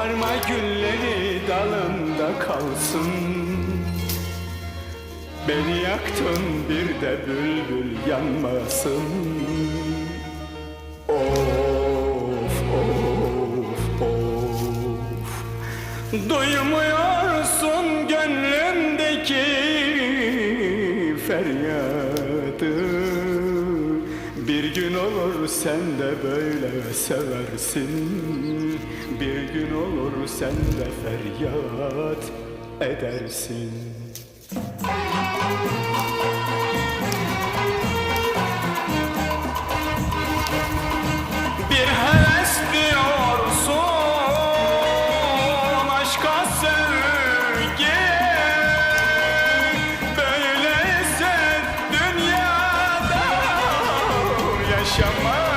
Koparma gülleri dalında kalsın. Beni yaktın bir de bülbül yanmasın. Of of of. Duymuyorsun gönlümdeki feryadı. Bir gün olur sen de böyle seversin. Bir gün olur sen de feryat edersin. Bir heves diyorsun aşka sen 想来。